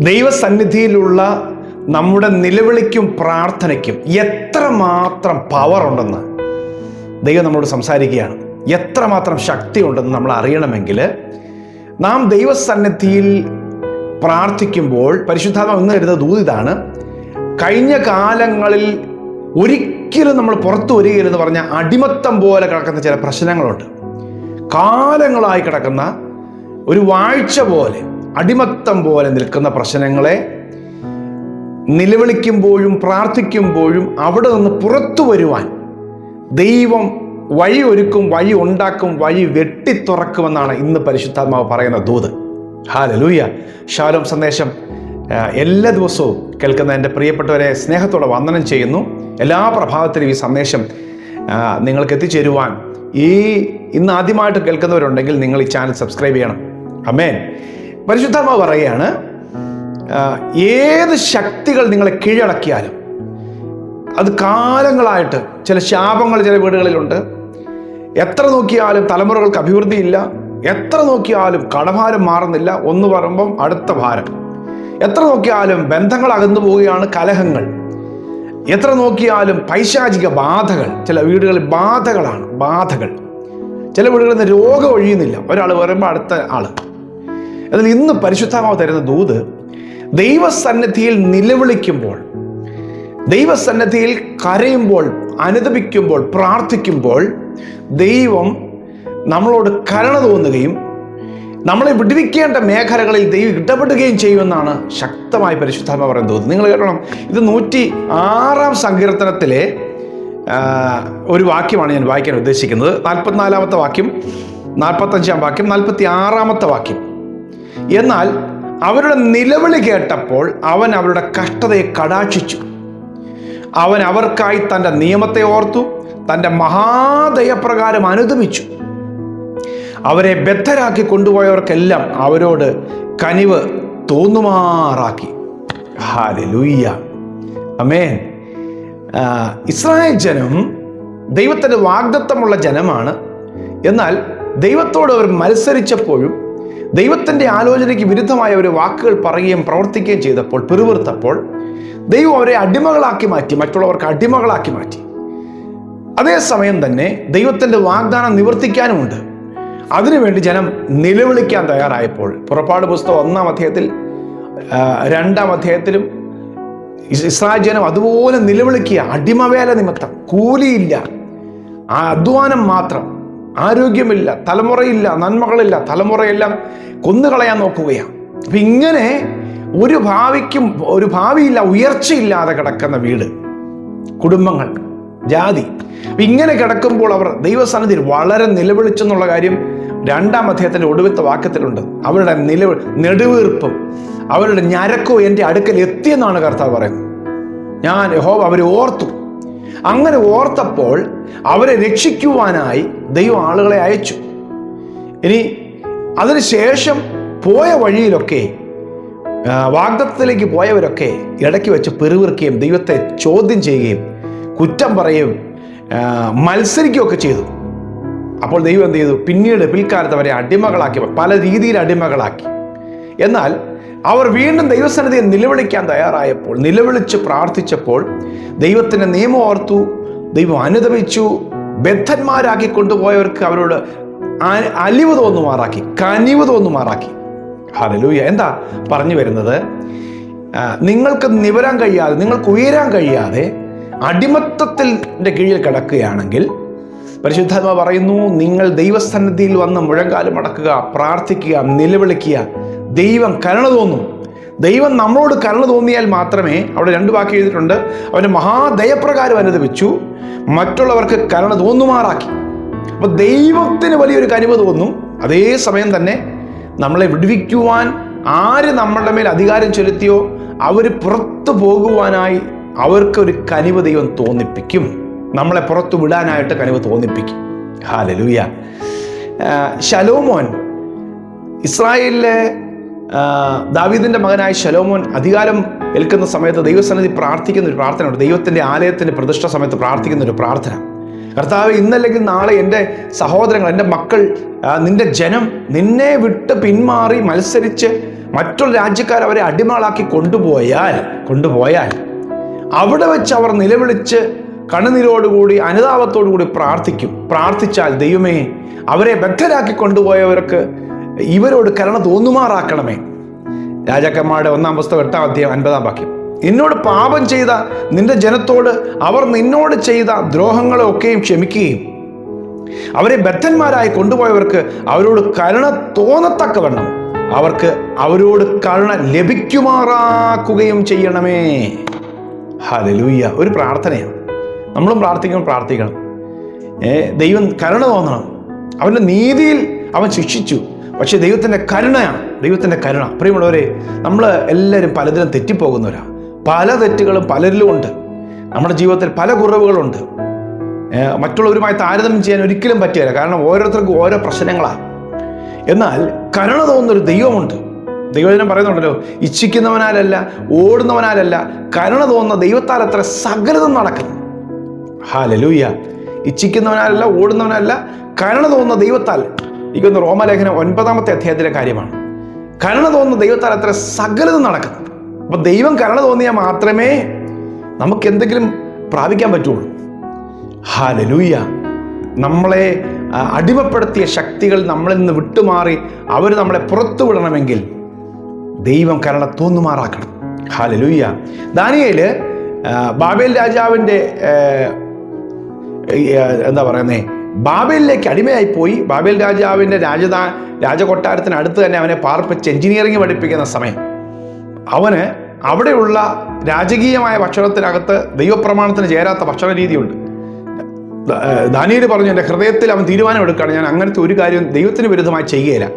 ദൈവസന്നിധിയിലുള്ള നമ്മുടെ നിലവിളിക്കും പ്രാർത്ഥനയ്ക്കും എത്രമാത്രം പവർ ഉണ്ടെന്ന് ദൈവം നമ്മളോട് സംസാരിക്കുകയാണ്. എത്രമാത്രം ശക്തി ഉണ്ടെന്ന് നമ്മൾ അറിയണമെങ്കിൽ നാം ദൈവസന്നിധിയിൽ പ്രാർത്ഥിക്കുമ്പോൾ പരിശുദ്ധാത്മ എന്ന് കരുത ദൂതിതാണ് കഴിഞ്ഞ കാലങ്ങളിൽ ഒരിക്കലും നമ്മൾ പുറത്തു വരികയില്ലെന്ന് പറഞ്ഞ അടിമത്തം പോലെ കിടക്കുന്ന ചില പ്രശ്നങ്ങളുണ്ട്. കാലങ്ങളായി കിടക്കുന്ന ഒരു വാഴ്ച പോലെ അടിമത്തം പോലെ നിൽക്കുന്ന പ്രശ്നങ്ങളെ നിലവിളിക്കുമ്പോഴും പ്രാർത്ഥിക്കുമ്പോഴും അവിടെ നിന്ന് പുറത്തു വരുവാൻ ദൈവം വഴി ഒരുക്കും വഴി ഉണ്ടാക്കും വഴി വെട്ടിത്തുറക്കുമെന്നാണ് ഇന്ന് പരിശുദ്ധാത്മാവ് പറയുന്ന ദൂത്. ഹാലലൂയ ഷാലോം സന്ദേശം എല്ലാ ദിവസവും കേൾക്കുന്ന എന്റെ പ്രിയപ്പെട്ടവരെ സ്നേഹത്തോടെ വന്ദനം ചെയ്യുന്നു. എല്ലാ പ്രഭാതത്തിലും ഈ സന്ദേശം നിങ്ങൾക്ക് എത്തിച്ചേരുവാൻ ഈ ഇന്ന് ആദ്യമായിട്ട് കേൾക്കുന്നവരുണ്ടെങ്കിൽ നിങ്ങൾ ഈ ചാനൽ സബ്സ്ക്രൈബ് ചെയ്യണം. അമേൻ. പരിശുദ്ധാത്മാവ് പറയുകയാണ് ഏത് ശക്തികൾ നിങ്ങളെ കീഴടക്കിയാലും അത് കാലങ്ങളായിട്ട് ചില ശാപങ്ങൾ ചില വീടുകളിലുണ്ട്. എത്ര നോക്കിയാലും തലമുറകൾക്ക് അഭിവൃദ്ധിയില്ല. എത്ര നോക്കിയാലും കടഭാരം മാറുന്നില്ല. ഒന്ന് പറയുമ്പം അടുത്ത ഭാരം. എത്ര നോക്കിയാലും ബന്ധങ്ങൾ അകന്നു പോവുകയാണ് കലഹങ്ങൾ. എത്ര നോക്കിയാലും പൈശാചിക ബാധകൾ ചില വീടുകളിൽ ബാധകളാണ് ബാധകൾ. ചില വീടുകളിൽ നിന്ന് രോഗം ഒഴിയുന്നില്ല. ഒരാൾ വരുമ്പോൾ അടുത്ത ആൾ. അതിൽ ഇന്ന് പരിശുദ്ധമാവ് തരുന്ന ദൂത് ദൈവസന്നദ്ധിയിൽ നിലവിളിക്കുമ്പോൾ ദൈവസന്നദ്ധിയിൽ കരയുമ്പോൾ അനുദപിക്കുമ്പോൾ പ്രാർത്ഥിക്കുമ്പോൾ ദൈവം നമ്മളോട് കരുണ തോന്നുകയും നമ്മളെ വിടുവിക്കേണ്ട മേഖലകളിൽ ദൈവം ഇടപെടുകയും ചെയ്യുമെന്നാണ് ശക്തമായി പരിശുദ്ധാത്മ പറയുന്നത് നിങ്ങൾ കേൾക്കണം ഇത് നൂറ്റി ആറാം സങ്കീർത്തനത്തിലെ ഒരു വാക്യമാണ് ഞാൻ വായിക്കാൻ ഉദ്ദേശിക്കുന്നത്. നാൽപ്പത്തിനാലാമത്തെ വാക്യം നാൽപ്പത്തഞ്ചാം വാക്യം നാൽപ്പത്തി ആറാമത്തെ വാക്യം. എന്നാൽ അവരുടെ നിലവിളി കേട്ടപ്പോൾ അവൻ അവരുടെ കഷ്ടതയെ കടാക്ഷിച്ചു. അവൻ അവർക്കായി തന്റെ നിയമത്തെ ഓർത്തു തന്റെ മഹാദയപ്രകാരം അനുദമിച്ചു അവരെ ബദ്ധരാക്കി കൊണ്ടുപോയവർക്കെല്ലാം അവരോട് കനിവ് തോന്നുമാറാക്കി. ഹാലലൂയ്യ. അമേൻ ഇസ്രായേൽ ജനം ദൈവത്തിന്റെ വാഗ്ദത്തമുള്ള ജനമാണ്. എന്നാൽ ദൈവത്തോട് അവർ മത്സരിച്ചപ്പോഴും ദൈവത്തിന്റെ ആലോചനയ്ക്ക് വിരുദ്ധമായ ഒരു വാക്കുകൾ പറയുകയും പ്രവർത്തിക്കുകയും ചെയ്തപ്പോൾ പിറുവിറുത്തപ്പോൾ ദൈവം അവരെ അടിമകളാക്കി മാറ്റി മറ്റുള്ളവർക്ക് അടിമകളാക്കി മാറ്റി. അതേസമയം തന്നെ ദൈവത്തിന്റെ വാഗ്ദാനം നിവർത്തിക്കാനുമുണ്ട്. അതിനുവേണ്ടി ജനം നിലവിളിക്കാൻ തയ്യാറായപ്പോൾ പുറപ്പാട് പുസ്തകം ഒന്നാം അധ്യായത്തിൽ രണ്ടാം അധ്യായത്തിലും ഇസ് ഇസ്രായേൽ ജനം അതുപോലെ നിലവിളിക്കുക അടിമവേല നിമിത്തം കൂലിയില്ല ആ അധ്വാനം മാത്രം. ആരോഗ്യമില്ല തലമുറയില്ല നന്മകളില്ല തലമുറയെല്ലാം കൊന്നുകളയാൻ നോക്കുകയാണ്. അപ്പം ഇങ്ങനെ ഒരു ഭാവിക്കും ഒരു ഭാവിയില്ല ഉയർച്ചയില്ലാതെ കിടക്കുന്ന വീട് കുടുംബങ്ങൾ ജാതി ഇങ്ങനെ കിടക്കുമ്പോൾ അവർ ദൈവസന്നിധിയിൽ വളരെ നിലവിളിച്ചെന്നുള്ള കാര്യം രണ്ടാം അദ്ദേഹത്തിന്റെ ഒടുവിത്ത വാക്യത്തിലുണ്ട്. അവരുടെ നിലവി നെടുവീർപ്പും അവരുടെ ഞരക്കവും എന്റെ അടുക്കൽ എത്തിയെന്നാണ് കർത്താവ് പറയുന്നത്. ഞാൻ യഹോവ അവരെ ഓർത്തു. അങ്ങനെ ഓർത്തപ്പോൾ അവരെ രക്ഷിക്കുവാനായി ദൈവം ആളുകളെ അയച്ചു. ഇനി അതിനുശേഷം പോയ വഴിയിലൊക്കെ വാഗ്ദത്തത്തിലേക്ക് പോയവരൊക്കെ ഇടയ്ക്ക് വെച്ച് പെറുവിറുക്കുകയും ദൈവത്തെ ചോദ്യം ചെയ്യുകയും കുറ്റം പറയുകയും മത്സരിക്കുകയൊക്കെ ചെയ്തു. അപ്പോൾ ദൈവം എന്ത് ചെയ്തു? പിന്നീട് പിൽക്കാലത്ത് അവരെ അടിമകളാക്കി പല രീതിയിൽ അടിമകളാക്കി. എന്നാൽ അവർ വീണ്ടും ദൈവസന്നിധിയെ നിലവിളിക്കാൻ തയ്യാറായപ്പോൾ നിലവിളിച്ച് പ്രാർത്ഥിച്ചപ്പോൾ ദൈവത്തിന്റെ നിയമം ഓർത്തു ദൈവം അനുദമിച്ചു ബദ്ധന്മാരാക്കി കൊണ്ടുപോയവർക്ക് അവരോട് അലിവ് തോന്നുമാറാക്കി കനിവ് തോന്നുമാറാക്കി. ഹലലൂയ എന്താ പറഞ്ഞു വരുന്നത്? നിങ്ങൾക്ക് നിവരാൻ കഴിയാതെ നിങ്ങൾക്ക് ഉയരാൻ കഴിയാതെ അടിമത്തത്തിന്റെ കീഴിൽ കിടക്കുകയാണെങ്കിൽ പരിശുദ്ധാത്മ പറയുന്നു നിങ്ങൾ ദൈവസന്നിധിയിൽ വന്ന് മുഴങ്കാലും അടക്കുക പ്രാർത്ഥിക്കുക നിലവിളിക്കുക ദൈവം കരുണ തോന്നും. ദൈവം നമ്മളോട് കരുണ തോന്നിയാൽ മാത്രമേ അവിടെ രണ്ട് വാക്ക് എഴുതിയിട്ടുണ്ട്. അവന്റെ മഹാദയപ്രകാരം അനുദപിച്ചു മറ്റുള്ളവർക്ക് കരുണ തോന്നുമാറാക്കി. അപ്പോൾ ദൈവത്തിന് വലിയൊരു കനിവ് തോന്നും. അതേ സമയം തന്നെ നമ്മളെ വിടുവിക്കുവാൻ ആര് നമ്മളുടെ മേൽ അധികാരം ചെലുത്തിയോ അവർ പുറത്തു പോകുവാനായി അവർക്കൊരു കനിവ് ദൈവം തോന്നിപ്പിക്കും. നമ്മളെ പുറത്തു വിടാനായിട്ട് കനിവ് തോന്നിപ്പിക്കും. ഹാലലൂയ. ശലോമോൻ ഇസ്രായേലിലെ ദാവീദിന്റെ മകനായ ശലോമോൻ അധികാരം ഏൽക്കുന്ന സമയത്ത് ദൈവസന്നിധി പ്രാർത്ഥിക്കുന്ന ഒരു പ്രാർത്ഥനയുണ്ട്. ദൈവത്തിന്റെ ആലയത്തിന്റെ പ്രതിഷ്ഠ സമയത്ത് പ്രാർത്ഥിക്കുന്ന ഒരു പ്രാർത്ഥന. കർത്താവ് ഇന്നല്ലെങ്കിൽ നാളെ എന്റെ സഹോദരങ്ങൾ എന്റെ മക്കൾ നിന്റെ ജനം നിന്നെ വിട്ട് പിന്മാറി മത്സരിച്ച് മറ്റൊരു രാജ്യക്കാർ അവരെ അടിമകളാക്കി കൊണ്ടുപോയാൽ കൊണ്ടുപോയാൽ അവിടെ വെച്ച് അവർ നിലവിളിച്ച് കണ്ണുനീരോടുകൂടി അനുതാപത്തോടുകൂടി പ്രാർത്ഥിക്കും. പ്രാർത്ഥിച്ചാൽ ദൈവമേ അവരെ ബദ്ധരാക്കി കൊണ്ടുപോയവർക്ക് ഇവരോട് കരുണ തോന്നുമാറാക്കണമേ. രാജാക്കന്മാരുടെ ഒന്നാം പുസ്തകം എട്ടാം അധ്യായം അൻപതാം വാക്യം. നിന്നോട് പാപം ചെയ്ത നിന്റെ ജനത്തോട് അവർ നിന്നോട് ചെയ്ത ദ്രോഹങ്ങളെ ഒക്കെയും ക്ഷമിക്കുകയും അവരെ ബദ്ധന്മാരായി കൊണ്ടുപോയവർക്ക് അവരോട് കരുണ തോന്നത്തക്കവണ്ണം അവർക്ക് അവരോട് കരുണ ലഭിക്കുമാറാക്കുകയും ചെയ്യണമേ. ഹലലൂയ്യ ഒരു പ്രാർത്ഥനയാണ്. നമ്മളും പ്രാർത്ഥിക്കണം പ്രാർത്ഥിക്കണം. ദൈവം കരുണ തോന്നണം. അവന്റെ നീതിയിൽ അവൻ ശിക്ഷിച്ചു. പക്ഷേ ദൈവത്തിന്റെ കരുണയാണ് ദൈവത്തിന്റെ കരുണ. പ്രിയമുള്ളവരെ നമ്മൾ എല്ലാവരും പലതിലും തെറ്റിപ്പോകുന്നവരാ. പല തെറ്റുകളും പലരിലും ഉണ്ട് നമ്മുടെ ജീവിതത്തിൽ പല കുറവുകളുണ്ട്. മറ്റുള്ളവരുമായി താരതമ്യം ചെയ്യാൻ ഒരിക്കലും പറ്റില്ല. കാരണം ഓരോരുത്തർക്കും ഓരോ പ്രശ്നങ്ങളാണ് എന്നാൽ കരുണ തോന്നുന്നൊരു ദൈവമുണ്ട്. ദൈവജനം പറയുന്നുണ്ടല്ലോ ഇച്ഛിക്കുന്നവനാലല്ല ഓടുന്നവനാലല്ല കരുണ തോന്നുന്ന ദൈവത്താൽ അത്ര സകലതും നടക്കുന്നു. ഹാ ലലൂയ്യ ഇച്ഛിക്കുന്നവനാലല്ല ഓടുന്നവനല്ല കരുണ തോന്നുന്ന ദൈവത്താൽ എനിക്കൊന്ന് റോമലേഖനം ഒൻപതാമത്തെ അധ്യായത്തിലെ കാര്യമാണ്. കരുണ തോന്നുന്ന ദൈവത്താൽ അത്ര സകലതും നടക്കുന്നു. അപ്പൊ ദൈവം കരുണ തോന്നിയാൽ മാത്രമേ നമുക്ക് എന്തെങ്കിലും പ്രാപിക്കാൻ പറ്റുള്ളൂ. ഹാലലൂയ നമ്മളെ അടിമപ്പെടുത്തിയ ശക്തികൾ നമ്മളിൽ നിന്ന് വിട്ടുമാറി അവർ നമ്മളെ പുറത്തു വിടണമെങ്കിൽ ദൈവം കരുണ തോന്നുമാറാക്കണം. ഹാലലൂയ ദാനിയയിൽ ബാബേൽ രാജാവിന്റെ എന്താ പറയുന്നേ? ബാബേലിലേക്ക് അടിമയായി പോയി ബാബേൽ രാജാവിന്റെ രാജധാ രാജകൊട്ടാരത്തിന് അടുത്ത് തന്നെ അവനെ പാർപ്പിച്ച് എഞ്ചിനീയറിംഗ് പഠിപ്പിക്കുന്ന സമയം. അവന് അവിടെയുള്ള രാജകീയമായ ഭക്ഷണത്തിനകത്ത് ദൈവപ്രമാണത്തിന് ചേരാത്ത ഭക്ഷണ രീതിയുണ്ട് ധാനീര് പറഞ്ഞു എന്റെ ഹൃദയത്തിൽ അവൻ തീരുമാനമെടുക്കുകയാണ്. ഞാൻ അങ്ങനത്തെ ഒരു കാര്യം ദൈവത്തിന് വിരുദ്ധമായി ചെയ്യുകയില്ല.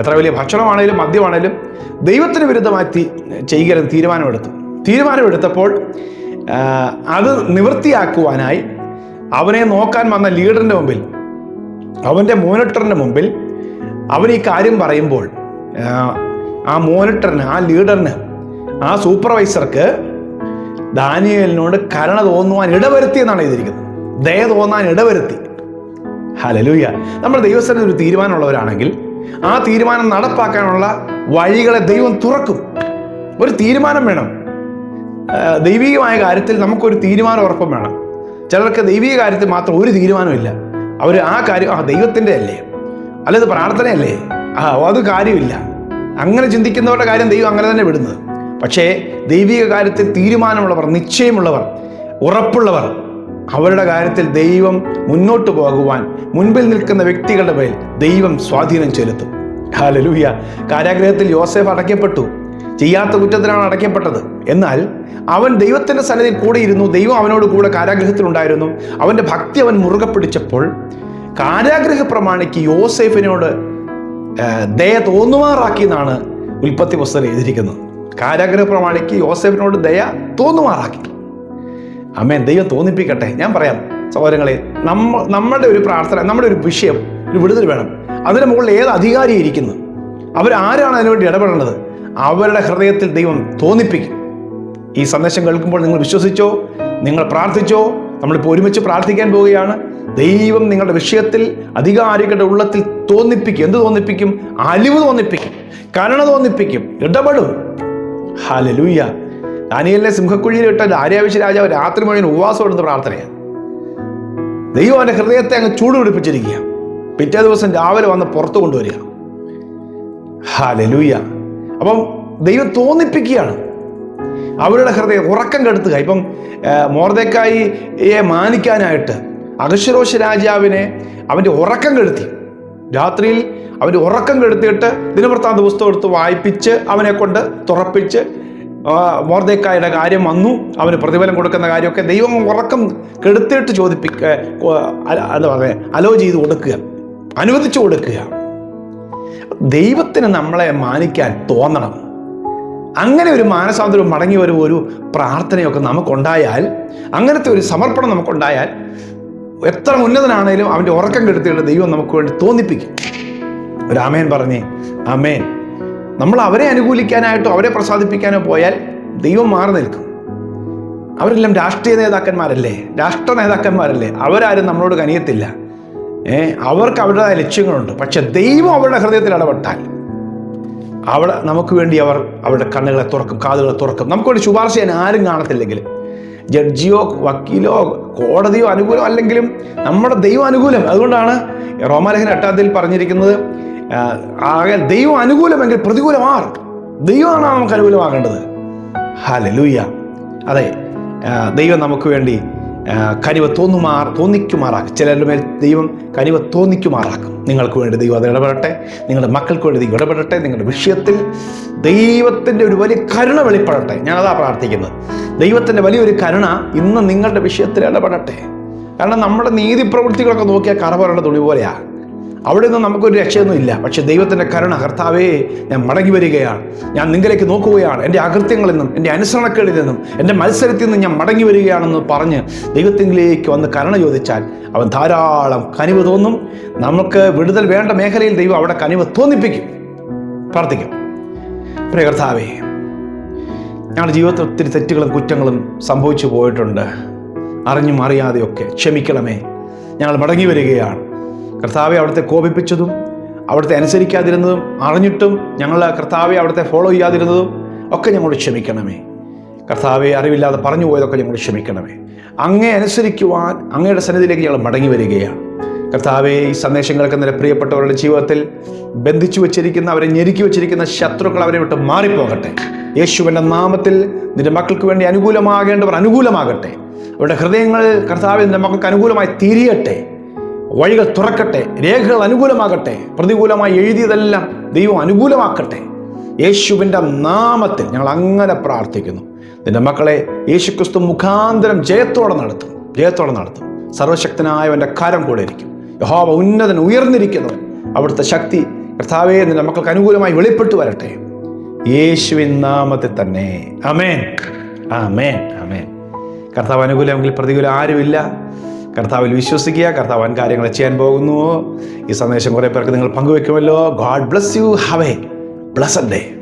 എത്ര വലിയ ഭക്ഷണമാണേലും മദ്യമാണേലും ദൈവത്തിന് വിരുദ്ധമായി ചെയ്യുകയില്ലെന്ന് തീരുമാനമെടുത്തു. തീരുമാനമെടുത്തപ്പോൾ അത് നിവൃത്തിയാക്കുവാനായി അവനെ നോക്കാൻ വന്ന ലീഡറിന്റെ മുമ്പിൽ അവന്റെ മോണിറ്ററിന്റെ മുമ്പിൽ അവൻ ഈ കാര്യം പറയുമ്പോൾ ആ, മോണിറ്ററിന് ആ ലീഡറിന് ആ സൂപ്പർവൈസർക്ക് ദാനിയലിനോട് കരുണ തോന്നുവാൻ ഇടവരുത്തി എന്നാണ് എഴുതിയിരിക്കുന്നത്. ദയ തോന്നാൻ ഇടവരുത്തി. ഹലലൂയ നമ്മൾ ദൈവസ്ഥലത്ത് ഒരു തീരുമാനമുള്ളവരാണെങ്കിൽ ആ തീരുമാനം നടപ്പാക്കാനുള്ള വഴികളെ ദൈവം തുറക്കും. ഒരു തീരുമാനം വേണം. ദൈവികമായ കാര്യത്തിൽ നമുക്കൊരു തീരുമാനം ഉറപ്പം വേണം. ചിലർക്ക് ദൈവിക കാര്യത്തിൽ മാത്രം ഒരു തീരുമാനമില്ല അവർ ആ കാര്യം ആ ദൈവത്തിന്റെ അല്ലേ അല്ലത് പ്രാർത്ഥനയല്ലേ? ആ അത് കാര്യമില്ല. അങ്ങനെ ചിന്തിക്കുന്നവരുടെ കാര്യം ദൈവം അങ്ങനെ തന്നെ വിടുന്നത്. പക്ഷേ ദൈവിക കാര്യത്തിൽ തീരുമാനമുള്ളവർ നിശ്ചയമുള്ളവർ ഉറപ്പുള്ളവർ അവരുടെ കാര്യത്തിൽ ദൈവം മുന്നോട്ട് പോകുവാൻ മുൻപിൽ നിൽക്കുന്ന വ്യക്തികളുടെ മേൽ ദൈവം സ്വാധീനം ചെലുത്തും. ഹാലലൂയ കാരാഗ്രഹത്തിൽ യോസേഫ് അടയ്ക്കപ്പെട്ടു. ചെയ്യാത്ത കുറ്റത്തിനാണ് അടയ്ക്കപ്പെട്ടത്. എന്നാൽ അവൻ ദൈവത്തിന്റെ സന്നിധിയിൽ കൂടെ ഇരുന്നു ദൈവം അവനോട് കൂടെ കാരാഗ്രഹത്തിലുണ്ടായിരുന്നു. അവന്റെ ഭക്തി അവൻ മുറുകെ പിടിച്ചപ്പോൾ കാരാഗ്രഹ പ്രമാണിക്ക് യോസേഫിനോട് ദയ തോന്നുമാറാക്കി എന്നാണ് ഉൽപ്പത്തി പുസ്തകം എഴുതിയിരിക്കുന്നത്. കാരാഗ്രഹ പ്രമാണിക്ക് യോസേഫിനോട് ദയ തോന്നുമാറാക്കി. അമ്മേൻ ദൈവം തോന്നിപ്പിക്കട്ടെ. ഞാൻ പറയാം സഹോദരങ്ങളെ നമ്മ നമ്മുടെ ഒരു പ്രാർത്ഥന നമ്മുടെ ഒരു വിഷയം ഒരു വിടുതൽ വേണം. അതിന് മുകളിൽ ഏത് അധികാരി ഇരിക്കുന്നു അവരാരാണ് അതിനുവേണ്ടി ഇടപെടേണ്ടത്? അവരുടെ ഹൃദയത്തിൽ ദൈവം തോന്നിപ്പിക്കും. ഈ സന്ദേശം കേൾക്കുമ്പോൾ നിങ്ങൾ വിശ്വസിച്ചോ നിങ്ങൾ പ്രാർത്ഥിച്ചോ നമ്മളിപ്പോൾ ഒരുമിച്ച് പ്രാർത്ഥിക്കാൻ പോവുകയാണ്. ദൈവം നിങ്ങളുടെ വിഷയത്തിൽ അധികാരികളുടെ ഉള്ളത്തിൽ തോന്നിപ്പിക്കും. എന്ത് തോന്നിപ്പിക്കും? അലിവ് തോന്നിപ്പിക്കും. കരുണ തോന്നിപ്പിക്കും. ഇടപെടും. ഹാലലൂയ്യ ദാനിയലിനെ സിംഹക്കുഴിയിൽ ഇട്ട ആര്യാവശ്യ രാജാവ് രാത്രി മുഴുവൻ ഉപവാസം എടുത്ത് പ്രാർത്ഥനയാണ്. ദൈവം അവന്റെ ഹൃദയത്തെ അങ്ങ് ചൂട് പിടിപ്പിച്ചിരിക്കുക പിറ്റേ ദിവസം രാവിലെ വന്ന് പുറത്തു കൊണ്ടുവരിക. ഹാലലൂയ അപ്പം ദൈവം തോന്നിപ്പിക്കുകയാണ്. അവരുടെ ഹൃദയം ഉറക്കം കെടുത്തുക. ഇപ്പം മോർദേക്കായിയെ മാനിക്കാനായിട്ട് അഗശ്വരോഷ രാജാവിനെ അവന്റെ ഉറക്കം കെടുത്തി. രാത്രിയിൽ അവന്റെ ഉറക്കം കെടുത്തിയിട്ട് ദിനവൃത്താന്ത പുസ്തകം എടുത്ത് വായിപ്പിച്ച് അവനെ കൊണ്ട് തുറപ്പിച്ച് മോർദക്കായുടെ കാര്യം വന്നു. അവന് പ്രതിഫലം കൊടുക്കുന്ന കാര്യമൊക്കെ ദൈവം ഉറക്കം കെടുത്തിട്ട് ചോദിപ്പിക്ക എന്താ പറയുക അലോ ചെയ്ത് കൊടുക്കുക. അനുവദിച്ചു കൊടുക്കുക. ദൈവത്തിന് നമ്മളെ മാനിക്കാൻ തോന്നണം. അങ്ങനെ ഒരു മാനസാന്തരം മടങ്ങി വരും ഒരു പ്രാർത്ഥനയൊക്കെ നമുക്കുണ്ടായാൽ അങ്ങനത്തെ ഒരു സമർപ്പണം നമുക്കുണ്ടായാൽ എത്ര ഉന്നതനാണേലും അവന്റെ ഉറക്കം കെടുത്തിയുള്ള ദൈവം നമുക്ക് വേണ്ടി തോന്നിപ്പിക്കും. ഒരു ആമേൻ പറഞ്ഞേ ആമേൻ. നമ്മൾ അവരെ അനുകൂലിക്കാനായിട്ടോ അവരെ പ്രസാദിപ്പിക്കാനോ പോയാൽ ദൈവം മാറി നിൽക്കും. അവരെല്ലാം രാഷ്ട്രീയ നേതാക്കന്മാരല്ലേ? രാഷ്ട്ര നേതാക്കന്മാരല്ലേ? അവരാരും നമ്മളോട് കനിയത്തില്ല. അവർക്ക് അവരുടേതായ ലക്ഷ്യങ്ങളുണ്ട്. പക്ഷെ ദൈവം അവരുടെ ഹൃദയത്തിൽ ഇടപെട്ടാൽ അവിടെ നമുക്ക് വേണ്ടി അവർ അവരുടെ കണ്ണുകളെ തുറക്കും കാതുകളെ തുറക്കും. നമുക്ക് വേണ്ടി ശുപാർശ ചെയ്യാൻ ആരും കാണത്തില്ലെങ്കിൽ ജഡ്ജിയോ വക്കീലോ കോടതിയോ അനുകൂലം അല്ലെങ്കിലും നമ്മുടെ ദൈവം അനുകൂലം. അതുകൊണ്ടാണ് റോമാലേഖന എട്ടാത്തിൽ പറഞ്ഞിരിക്കുന്നത് ആകെ ദൈവം അനുകൂലമെങ്കിൽ പ്രതികൂലമാർ ദൈവമാണ് നമുക്ക് അനുകൂലമാകേണ്ടത്. ഹാലലൂയ അതെ ദൈവം നമുക്ക് വേണ്ടി കനിവ് തോന്നുമാർ തോന്നിക്കുമാറാക്കും. ചിലരുടെ മേൽ ദൈവം കനിവ തോന്നിക്കുമാറാക്കും. നിങ്ങൾക്ക് വേണ്ടി ദൈവം അത് ഇടപെടട്ടെ. നിങ്ങളുടെ മക്കൾക്ക് വേണ്ടി ദൈവം ഇടപെടട്ടെ. നിങ്ങളുടെ വിഷയത്തിൽ ദൈവത്തിന്റെ ഒരു വലിയ കരുണ വെളിപ്പെടട്ടെ. ഞാനതാ പ്രാർത്ഥിക്കുന്നത്. ദൈവത്തിന്റെ വലിയൊരു കരുണ ഇന്ന് നിങ്ങളുടെ വിഷയത്തിൽ ഇടപെടട്ടെ. കാരണം നമ്മുടെ നീതി പ്രവൃത്തികളൊക്കെ നോക്കിയാൽ കറവറുടെ തുണി പോലെയാണ് അവിടെ നിന്ന് നമുക്കൊരു രക്ഷയൊന്നും ഇല്ല. പക്ഷെ ദൈവത്തിന്റെ കരുണ കർത്താവേ ഞാൻ മടങ്ങി വരികയാണ്. ഞാൻ നിങ്ങളിലേക്ക് നോക്കുകയാണ്. എന്റെ അകൃത്യങ്ങളിൽ നിന്നും എന്റെ അനുസരണക്കേടിൽ നിന്നും എന്റെ മത്സരത്തിൽ നിന്നും ഞാൻ മടങ്ങി വരികയാണെന്ന് പറഞ്ഞ് ദൈവത്തിങ്കിലേക്ക് വന്ന് കരുണ ചോദിച്ചാൽ അവൻ ധാരാളം കനിവ് തോന്നും. നമുക്ക് വിടുതൽ വേണ്ട മേഖലയിൽ ദൈവം അവിടെ കനിവ് തോന്നിപ്പിക്കും. പ്രാർത്ഥിക്കാം. പ്രിയ കർത്താവേ ഞങ്ങളുടെ ജീവിതത്തിൽ ഒത്തിരി തെറ്റുകളും കുറ്റങ്ങളും സംഭവിച്ചു പോയിട്ടുണ്ട്. അറിഞ്ഞും അറിയാതെയൊക്കെ ക്ഷമിക്കണമേ. ഞങ്ങൾ മടങ്ങി വരികയാണ്. കർത്താവെ അവിടുത്തെ കോപിപ്പിച്ചതും അവിടുത്തെ അനുസരിക്കാതിരുന്നതും അറിഞ്ഞിട്ടും ഞങ്ങൾ കർത്താവെ അവിടുത്തെ ഫോളോ ചെയ്യാതിരുന്നതും ഒക്കെ ഞങ്ങളോട് ക്ഷമിക്കണമേ. കർത്താവെ അറിവില്ലാതെ പറഞ്ഞു പോയതൊക്കെ ഞങ്ങളോട് ക്ഷമിക്കണമേ. അങ്ങേ അനുസരിക്കുവാൻ അങ്ങയുടെ സന്നിധിയിലേക്ക് ഞങ്ങൾ മടങ്ങി വരികയാണ്. കർത്താവെ ഈ സന്ദേശം കേൾക്കുന്ന പ്രിയപ്പെട്ടവരുടെ ജീവിതത്തിൽ ബന്ധിച്ചു വച്ചിരിക്കുന്ന അവരെ ഞെരുക്കി വെച്ചിരിക്കുന്ന ശത്രുക്കൾ അവരെ വിട്ട് മാറിപ്പോകട്ടെ. യേശുവിന്റെ നാമത്തിൽ നിന്റെ മക്കൾക്ക് വേണ്ടി അനുകൂലമാകേണ്ടവർ അനുകൂലമാകട്ടെ. അവരുടെ ഹൃദയങ്ങൾ കർത്താവ് നിന്റെ മക്കൾക്ക് അനുകൂലമായി തിരിയട്ടെ. വഴികൾ തുറക്കട്ടെ രേഖകൾ അനുകൂലമാകട്ടെ പ്രതികൂലമായി എഴുതിയതെല്ലാം ദൈവം അനുകൂലമാക്കട്ടെ. യേശുവിന്റെ നാമത്തിൽ ഞങ്ങൾ അങ്ങനെ പ്രാർത്ഥിക്കുന്നു. നിന്റെ മക്കളെ യേശുക്രിസ്തു മുഖാന്തരം ജയത്തോടെ നടത്തും ജയത്തോടെ നടത്തും. സർവശക്തനായവന്റെ കരം കൂടെ ഇരിക്കും. യഹോവ ഉന്നതൻ ഉയർന്നിരിക്കുന്നവൻ അവിടുത്തെ ശക്തി കർത്താവെ നിന്റെ മക്കൾക്ക് അനുകൂലമായി വെളിപ്പെട്ടു വരട്ടെ. യേശുവിൻ നാമത്തിൽ തന്നെ. അമേൻ അമേൻ അമേൻ കർത്താവ് അനുകൂലമെങ്കിൽ പ്രതികൂലം ആരുമില്ല. കർത്താവിൽ വിശ്വസിക്കുക കർത്താവൻ വൻ കാര്യങ്ങൾ ചെയ്യാൻ പോകുന്നു. ഈ സന്ദേശം കുറേ പേർക്ക് നിങ്ങൾ പങ്കുവെക്കുമല്ലോ. God bless you have a blessed day